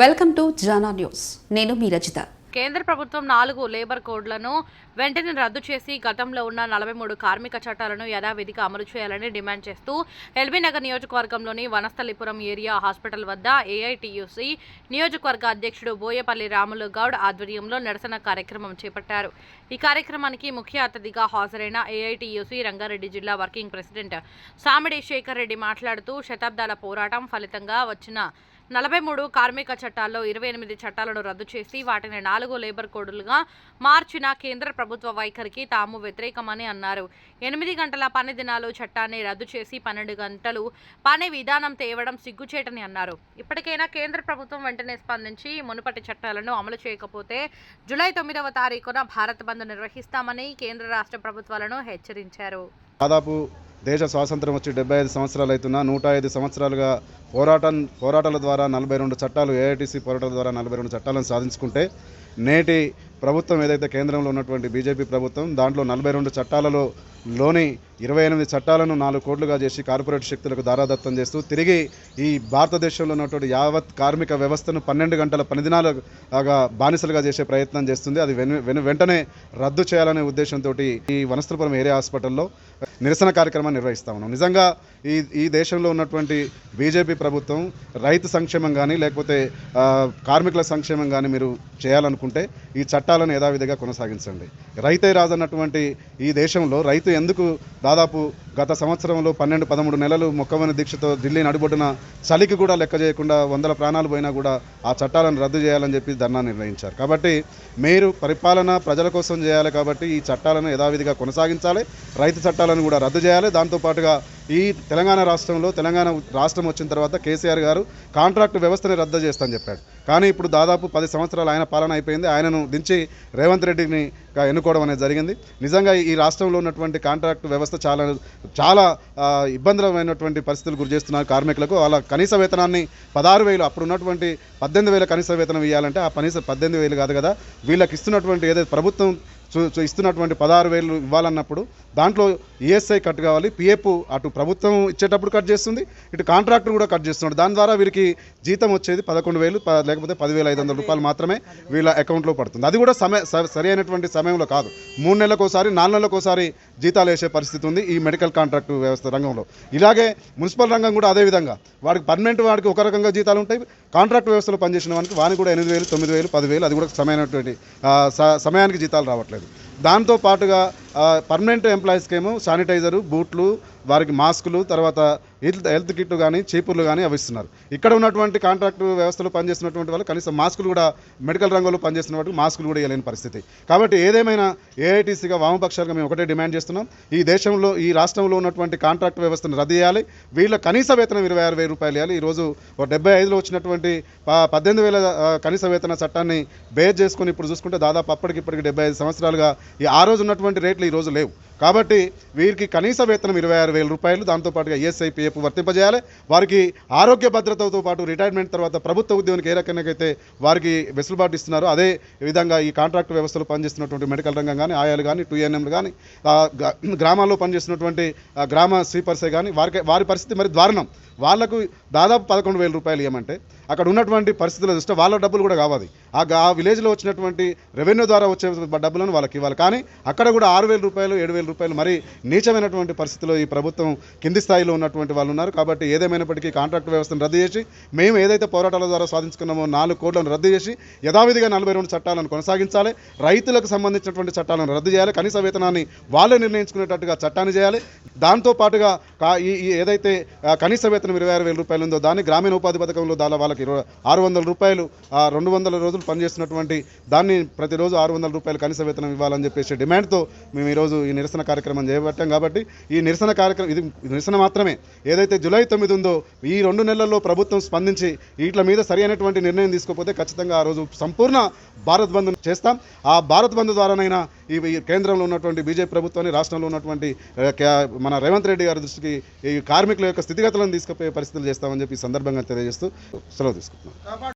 Welcome to Jana news. నేను మీ రచిత. కేంద్ర ప్రభుత్వం నాలుగు లేబర్ కోడ్లను వెంటనే రద్దు చేసి గతంలో ఉన్న నలభై మూడు కార్మిక చట్టాలను యథావిధిగా అమలు చేయాలని డిమాండ్ చేస్తూ ఎల్బీ నగర్ నియోజకవర్గంలోని వనస్థలిపురం ఏరియా హాస్పిటల్ వద్ద ఏఐటియుసి నియోజకవర్గ అధ్యక్షుడు బోయపల్లి రాములు గౌడ్ ఆధ్వర్యంలో నిరసన కార్యక్రమం చేపట్టారు. ఈ కార్యక్రమానికి ముఖ్య అతిథిగా హాజరైన ఏఐటియుసి రంగారెడ్డి జిల్లా వర్కింగ్ ప్రెసిడెంట్ సామిడి శేఖర్ రెడ్డి మాట్లాడుతూ శతాబ్దాల పోరాటం ఫలితంగా వచ్చిన నలభై మూడు కార్మిక చట్టాల్లో ఇరవై ఎనిమిది చట్టాలను రద్దు చేసి వాటిని నాలుగు లేబర్ కోడ్లుగా మార్చిన కేంద్ర ప్రభుత్వ వైఖరికి తాము వ్యతిరేకమని అన్నారు. ఎనిమిది గంటల పని దినాలు చట్టాన్ని రద్దు చేసి పన్నెండు గంటలు పని విధానం తేవడం సిగ్గుచేటని అన్నారు. ఇప్పటికైనా కేంద్ర ప్రభుత్వం వెంటనే స్పందించి మునుపటి చట్టాలను అమలు చేయకపోతే జూలై తొమ్మిదవ తారీఖున భారత్ బంద్ నిర్వహిస్తామని కేంద్ర రాష్ట్ర ప్రభుత్వాలను హెచ్చరించారు. దాదాపు దేశ స్వాతంత్రం వచ్చి డెబ్బై ఐదు సంవత్సరాలు అవుతున్నా నూట ఐదు సంవత్సరాలుగా పోరాటం పోరాటాల ద్వారా నలభై రెండు చట్టాలు ఏఐటీసీ పోరాటాల ద్వారా నలభై రెండు చట్టాలను సాధించుకుంటే నేటి ప్రభుత్వం ఏదైతే కేంద్రంలో ఉన్నటువంటి బీజేపీ ప్రభుత్వం దాంట్లో నలభై రెండు చట్టాలలో లోని ఇరవై ఎనిమిది చట్టాలను నాలుగు కోట్లుగా చేసి కార్పొరేట్ శక్తులకు దారాదత్తం చేస్తూ తిరిగి ఈ భారతదేశంలో ఉన్నటువంటి యావత్ కార్మిక వ్యవస్థను పన్నెండు గంటల పనిదినాలుగా బానిసలుగా చేసే ప్రయత్నం చేస్తుంది. అది వెను వెంటనే రద్దు చేయాలనే ఉద్దేశంతో ఈ వనస్థపురం ఏరియా హాస్పిటల్లో నిరసన కార్యక్రమాన్ని నిర్వహిస్తా ఉన్నాం. నిజంగా ఈ ఈ దేశంలో ఉన్నటువంటి బీజేపీ ప్రభుత్వం రైతు సంక్షేమం కానీ లేకపోతే కార్మికుల సంక్షేమం కానీ మీరు చేయాలనుకుంటే ఈ చట్టాలను యథావిధిగా కొనసాగించండి. రైతే రాజన్నటువంటి ఈ దేశంలో రైతు ఎందుకు దాదాపు గత సంవత్సరంలో పన్నెండు పదమూడు నెలలు మొక్కవని దీక్షతో ఢిల్లీ నడిబొడ్డున చలికి కూడా లెక్క చేయకుండా వందల ప్రాణాలు పోయినా కూడా ఆ చట్టాలను రద్దు చేయాలని చెప్పి ధర్నా నిర్ణయించారు. కాబట్టి మీరు పరిపాలన ప్రజల కోసం చేయాలి కాబట్టి ఈ చట్టాలను యథావిధిగా కొనసాగించాలి. రైతు చట్టాలను కూడా రద్దు చేయాలి. దాంతోపాటుగా ఈ తెలంగాణ రాష్ట్రంలో తెలంగాణ రాష్ట్రం వచ్చిన తర్వాత కేసీఆర్ గారు కాంట్రాక్ట్ వ్యవస్థని రద్దు చేస్తానని చెప్పాడు. కానీ ఇప్పుడు దాదాపు పది సంవత్సరాలు ఆయన పాలన అయిపోయింది. ఆయనను దించి రేవంత్ రెడ్డిని ఎన్నుకోవడం అనేది జరిగింది. నిజంగా ఈ రాష్ట్రంలో ఉన్నటువంటి కాంట్రాక్ట్ వ్యవస్థ చాలా చాలా ఆ, ఇబ్బందులమైనటువంటి పరిస్థితులు గురి చేస్తున్నారు కార్మికులకు. వాళ్ళ కనీస వేతనాన్ని పదహారు వేలు అప్పుడు ఉన్నటువంటి పద్దెనిమిది వేల కనీస వేతనం ఇవ్వాలంటే ఆ కనీస పద్దెనిమిది వేలు కాదు కదా. వీళ్ళకి ఇస్తున్నటువంటి ఏదైతే ప్రభుత్వం ఇస్తున్నటువంటి పదహారు వేలు ఇవ్వాలన్నప్పుడు దాంట్లో ఈఎస్ఐ కట్ కావాలి పిఎఫ్ అటు ప్రభుత్వం ఇచ్చేటప్పుడు కట్ చేస్తుంది ఇటు కాంట్రాక్టర్ కూడా కట్ చేస్తున్నాడు. దాని ద్వారా వీరికి జీతం వచ్చేది పదకొండు వేలు ప- లేకపోతే పదివేల ఐదు వందల రూపాయలు మాత్రమే వీళ్ళ అకౌంట్లో పడుతుంది. అది కూడా సమయ స- సరి అయినటువంటి సమయంలో కాదు. మూడు నెలలకోసారి ఒకసారి నాలుగు నెలలకోసారి జీతాలు వేసే పరిస్థితి ఉంది ఈ మెడికల్ కాంట్రాక్ట్ వ్యవస్థ రంగంలో. ఇలాగే మున్సిపల్ రంగం కూడా అదే విధంగా. వాడికి పర్మనెంట్ వాడికి ఒక రకంగా జీతాలు ఉంటాయి. కాంట్రాక్ట్ వ్యవస్థలో పనిచేసిన వానికి వానికి కూడా ఎనిమిది వేలు తొమ్మిది వేలు పదివేలు అది కూడా సమయమైనటువంటి స- సమయానికి జీతాలు రావట్లేదు. దాంతో పాటుగా పర్మనెంట్ ఎంప్లాయీస్కేమో శానిటైజరు బూట్లు వారికి మాస్కులు తర్వాత హెల్త్ హెల్త్ కిట్ కానీ చీపుర్లు కానీ అవి ఇస్తున్నారు ఇక్కడ ఉన్నటువంటి కాంట్రాక్ట్ వ్యవస్థలో పనిచేస్తున్నటువంటి వాళ్ళు కనీసం మాస్కులు కూడా మెడికల్ రంగంలో పనిచేస్తున్న వాటికి మాస్కులు కూడా ఇవ్వలేని పరిస్థితి. కాబట్టి ఏదేమైనా ఏఐటీసీగా వామపక్షాలుగా మేము ఒకటే డిమాండ్ చేస్తున్నాం. ఈ దేశంలో ఈ రాష్ట్రంలో ఉన్నటువంటి కాంట్రాక్ట్ వ్యవస్థను రద్దు చేయాలి. వీళ్ళ కనీస వేతనం ఇరవై ఆరు వేల రూపాయలు ఇవ్వాలి ఈరోజు ఒక డెబ్బై ఐదులో వచ్చినటువంటి పద్దెనిమిది వేల కనీస వేతన చట్టాన్ని బేర్ చేసుకొని ఇప్పుడు చూసుకుంటే దాదాపు అప్పటికి ఇప్పటికి డెబ్బై ఐదు సంవత్సరాలుగా ఈ ఆ రోజు ఉన్నటువంటి రేట్లు ఈ రోజు లేవు. కాబట్టి వీరికి కనీస వేతనం ఇరవై ఆరు వేల రూపాయలు దాంతోపాటుగా ఈఎస్ఐ పిఎఫ్ వర్తింపజేయాలి. వారికి ఆరోగ్య భద్రతతో పాటు రిటైర్మెంట్ తర్వాత ప్రభుత్వ ఉద్యోగానికి ఏ రకంగానైతే వారికి వెసులుబాటు ఇస్తున్నారో అదే విధంగా ఈ కాంట్రాక్ట్ వ్యవస్థలో పనిచేస్తున్నటువంటి మెడికల్ రంగం కానీ ఆయాలు కానీ టూఎన్ఎంలు కానీ గ్రామాల్లో పనిచేస్తున్నటువంటి గ్రామ స్వీపర్సే కానీ వారికి వారి పరిస్థితి మరి దారుణం. వాళ్ళకు దాదాపు పదకొండు వేల రూపాయలు ఇవ్వమంటే అక్కడ ఉన్నటువంటి పరిస్థితుల దృష్ట్యా వాళ్ళ డబ్బులు కూడా కావాలి. ఆ ఆ విలేజ్లో వచ్చినటువంటి రెవెన్యూ ద్వారా వచ్చే డబ్బులను వాళ్ళకి ఇవ్వాలి. కానీ అక్కడ కూడా ఆరు వేల రూపాయలు ఏడు వేల రూపాయలు మరి నీచమైనటువంటి పరిస్థితిలో ఈ ప్రభుత్వం కింది స్థాయిలో ఉన్నటువంటి వాళ్ళు ఉన్నారు. కాబట్టి ఏదేమైనప్పటికీ కాంట్రాక్ట్ వ్యవస్థను రద్దు చేసి మేము ఏదైతే పోరాటాల ద్వారా సాధించుకున్నామో నాలుగు కోట్లను రద్దు చేసి యథావిధిగా నలభై రెండు చట్టాలను కొనసాగించాలి. రైతులకు సంబంధించినటువంటి చట్టాలను రద్దు చేయాలి. కనీస వేతనాన్ని వాళ్ళే నిర్ణయించుకునేటట్టుగా చట్టాన్ని చేయాలి. దాంతో పాటుగా ఏదైతే కనీస వేతనం ఇరవై ఆరు వేల రూపాయలు ఉందో దాన్ని గ్రామీణ ఉపాధి పథకంలో దాని వాళ్ళకి ఇరవై ఆరు వందల రూపాయలు రెండు వందల రోజులు పనిచేస్తున్నటువంటి దాన్ని ప్రతిరోజు ఆరు వందల రూపాయలు కనీస వేతనం ఇవ్వాలని చెప్పేసి డిమాండ్తో మేము ఈరోజు ఈ నిరసన కార్యక్రమం చేపట్టాం కాబట్టి ఈ నిరసన కార్యక్రమం ఇది నిరసన మాత్రమే. ఏదైతే జూలై తొమ్మిది ఉందో ఈ రెండు నెలల్లో ప్రభుత్వం స్పందించి వీటి మీద సరి అయినటువంటి నిర్ణయం తీసుకోకపోతే ఖచ్చితంగా ఆ రోజు సంపూర్ణ భారత్ బంద్ చేస్తాం. ఆ భారత్ బంద్ ద్వారానైనా ఈ కేంద్రంలో ఉన్నటువంటి బీజేపీ ప్రభుత్వాన్ని రాష్ట్రంలో ఉన్నటువంటి క్యా- మన రేవంత్ రెడ్డి గారి దృష్టికి ఈ కార్మికుల యొక్క స్థితిగతులను తీసుకుపోయే పరిస్థితులు చేస్తామని చెప్పి ఈ సందర్భంగా తెలియజేస్తూ సెలవు తీసుకుంటున్నాం.